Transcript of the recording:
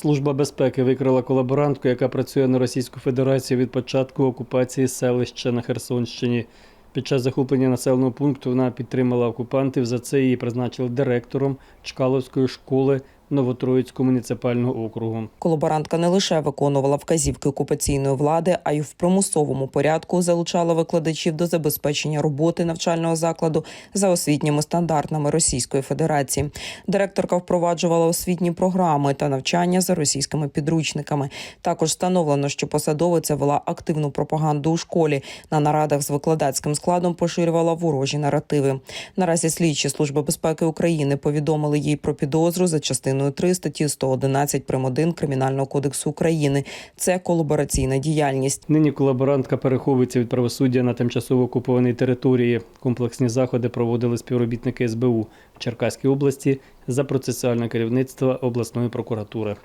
Служба безпеки викрила колаборантку, яка працює на Російську Федерацію від початку окупації селища на Херсонщині. Під час захоплення населеного пункту вона підтримала окупантів. За це її призначили директором Чкаловської школи Новотроїцького муніципального округу. Колаборантка не лише виконувала вказівки окупаційної влади, а й в примусовому порядку залучала викладачів до забезпечення роботи навчального закладу за освітніми стандартами Російської Федерації. Директорка впроваджувала освітні програми та навчання за російськими підручниками. Також встановлено, що посадовиця вела активну пропаганду у школі. На нарадах з викладацьким складом поширювала ворожі наративи. Наразі слідчі служби безпеки України повідомили їй про підозру за частиною 3 статті 111 прим. 1 Кримінального кодексу України. Це колабораційна діяльність. Нині колаборантка переховується від правосуддя на тимчасово окупованій території. Комплексні заходи проводили співробітники СБУ в Черкаській області за процесуальне керівництво обласної прокуратури.